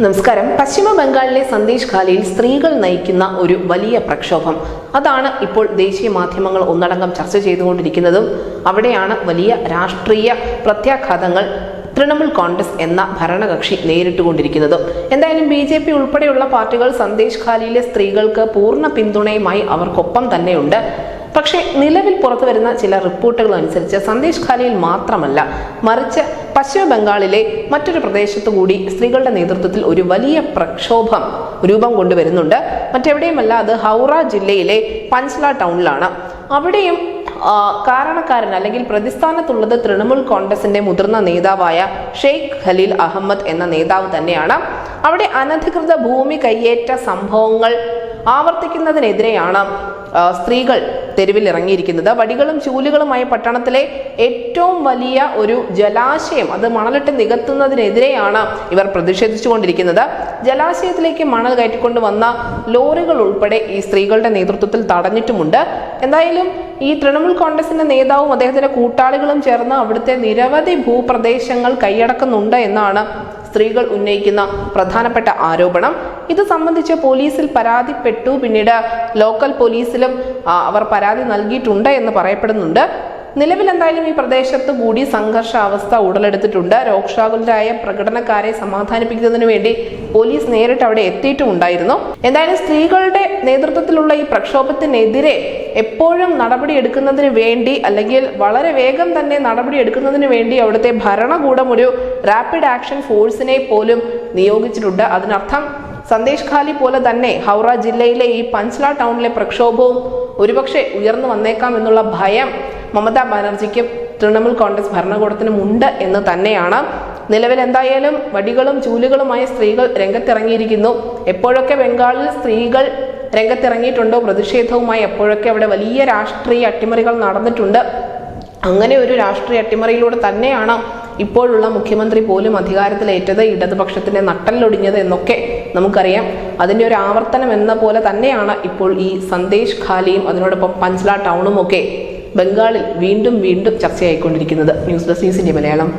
നമസ്കാരം. പശ്ചിമ ബംഗാളിലെ സന്ദേശ് ഖാലിയിൽ സ്ത്രീകൾ നയിക്കുന്ന ഒരു വലിയ പ്രക്ഷോഭം. അതാണ് ഇപ്പോൾ ദേശീയ മാധ്യമങ്ങൾ ഒന്നടങ്കം ചർച്ച ചെയ്തുകൊണ്ടിരിക്കുന്നതും. അവിടെയാണ് വലിയ രാഷ്ട്രീയ പ്രത്യാഘാതങ്ങൾ തൃണമൂൽ കോൺഗ്രസ് എന്ന ഭരണകക്ഷി നേരിട്ടുകൊണ്ടിരിക്കുന്നത്. എന്തായാലും ബി ജെ പി ഉൾപ്പെടെയുള്ള പാർട്ടികൾ സന്ദേശ് ഖാലിയിലെ സ്ത്രീകൾക്ക് പൂർണ പിന്തുണയുമായി അവർക്കൊപ്പം തന്നെയുണ്ട്. പക്ഷേ നിലവിൽ പുറത്തു വരുന്ന ചില റിപ്പോർട്ടുകൾ അനുസരിച്ച് സന്ദേശ് ഖാലിയിൽ മാത്രമല്ല മറിച്ച് പശ്ചിമ ബംഗാളിലെ മറ്റൊരു പ്രദേശത്തു കൂടി സ്ത്രീകളുടെ നേതൃത്വത്തിൽ ഒരു വലിയ പ്രക്ഷോഭം രൂപം കൊണ്ടുവരുന്നുണ്ട്. മറ്റെവിടെയുമല്ല അത് ഹൗറ ജില്ലയിലെ പഞ്ച്ല ടൗണിലാണ്. അവിടെയും കാരണക്കാരൻ അല്ലെങ്കിൽ പ്രതിസ്ഥാനത്തുള്ളത് തൃണമൂൽ കോൺഗ്രസിന്റെ മുതിർന്ന നേതാവായ ഷെയ്ഖ് ഖലീൽ അഹമ്മദ് എന്ന നേതാവ് തന്നെയാണ്. അവിടെ അനധികൃത ഭൂമി കയ്യേറ്റ സംഭവങ്ങൾ ആവർത്തിക്കുന്നതിനെതിരെയാണ് സ്ത്രീകൾ തെരുവിൽ ഇറങ്ങിയിരിക്കുന്നത്. വടികളും ചൂലുകളുമായി പട്ടണത്തിലെ ഏറ്റവും വലിയ ഒരു ജലാശയം അത് മണലിട്ട് നികത്തുന്നതിനെതിരെയാണ് ഇവർ പ്രതിഷേധിച്ചുകൊണ്ടിരിക്കുന്നത്. ജലാശയത്തിലേക്ക് മണൽ കയറ്റിക്കൊണ്ട് വന്ന ലോറികൾ ഉൾപ്പെടെ ഈ സ്ത്രീകളുടെ നേതൃത്വത്തിൽ തടഞ്ഞിട്ടുമുണ്ട്. എന്തായാലും ഈ തൃണമൂൽ കോൺഗ്രസിന്റെ നേതാവും അദ്ദേഹത്തിന്റെ കൂട്ടാളികളും ചേർന്ന് അവിടുത്തെ നിരവധി ഭൂപ്രദേശങ്ങൾ കൈയടക്കുന്നുണ്ട് എന്നാണ് സ്ത്രീകൾ ഉന്നയിക്കുന്ന പ്രധാനപ്പെട്ട ആരോപണം. ഇത് സംബന്ധിച്ച് പോലീസിൽ പരാതിപ്പെട്ടു. പിന്നീട് ലോക്കൽ പോലീസിലും അവർ പരാതി നൽകിയിട്ടുണ്ട് എന്ന് പറയപ്പെടുന്നുണ്ട്. നിലവിൽ എന്തായാലും ഈ പ്രദേശത്ത് കൂടി സംഘർഷാവസ്ഥ ഉടലെടുത്തിട്ടുണ്ട്. രോക്ഷാകുലരായ പ്രകടനക്കാരെ സമാധാനിപ്പിക്കുന്നതിന് വേണ്ടി പോലീസ് നേരിട്ട് അവിടെ എത്തിയിട്ടുമുണ്ടായിരുന്നു. എന്തായാലും സ്ത്രീകളുടെ നേതൃത്വത്തിലുള്ള ഈ പ്രക്ഷോഭത്തിനെതിരെ എപ്പോഴും നടപടി എടുക്കുന്നതിന് വേണ്ടി അല്ലെങ്കിൽ വളരെ വേഗം തന്നെ നടപടി എടുക്കുന്നതിന് വേണ്ടി അവിടുത്തെ ഭരണകൂടം ഒരു റാപ്പിഡ് ആക്ഷൻ ഫോഴ്സിനെ പോലും നിയോഗിച്ചിട്ടുണ്ട്. അതിനർത്ഥം സന്ദേശ് ഖാലി പോലെ തന്നെ ഹൗറ ജില്ലയിലെ ഈ പഞ്ച്ല ടൗണിലെ പ്രക്ഷോഭവും ഒരുപക്ഷെ ഉയർന്നു വന്നേക്കാം എന്നുള്ള ഭയം മമതാ ബാനർജിക്ക് തൃണമൂൽ കോൺഗ്രസ് ഭരണകൂടത്തിനും ഉണ്ട് എന്ന് തന്നെയാണ്. നിലവിൽ എന്തായാലും വടികളും ചൂലുകളുമായ സ്ത്രീകൾ രംഗത്തിറങ്ങിയിരിക്കുന്നു. എപ്പോഴൊക്കെ ബംഗാളിൽ സ്ത്രീകൾ രംഗത്തിറങ്ങിയിട്ടുണ്ടോ പ്രതിഷേധവുമായി എപ്പോഴൊക്കെ അവിടെ വലിയ രാഷ്ട്രീയ അട്ടിമറികൾ നടന്നിട്ടുണ്ട്. അങ്ങനെ ഒരു രാഷ്ട്രീയ അട്ടിമറിയിലൂടെ തന്നെയാണ് ഇപ്പോഴുള്ള മുഖ്യമന്ത്രി പോലും അധികാരത്തിലേറ്റത് ഇടതുപക്ഷത്തിന്റെ നട്ടലൊടിഞ്ഞത് എന്നൊക്കെ നമുക്കറിയാം. അതിന്റെ ഒരു ആവർത്തനം എന്ന പോലെ തന്നെയാണ് ഇപ്പോൾ ഈ സന്ദേശ് ഖാലിയും അതിനോടൊപ്പം പഞ്ച്ല ടൗണും ഒക്കെ ബംഗാളിൽ വീണ്ടും വീണ്ടും ചർച്ചയായിക്കൊണ്ടിരിക്കുന്നത് ന്യൂസ് ഡെസ്ക് ന്യൂസിന്റെ മലയാളം.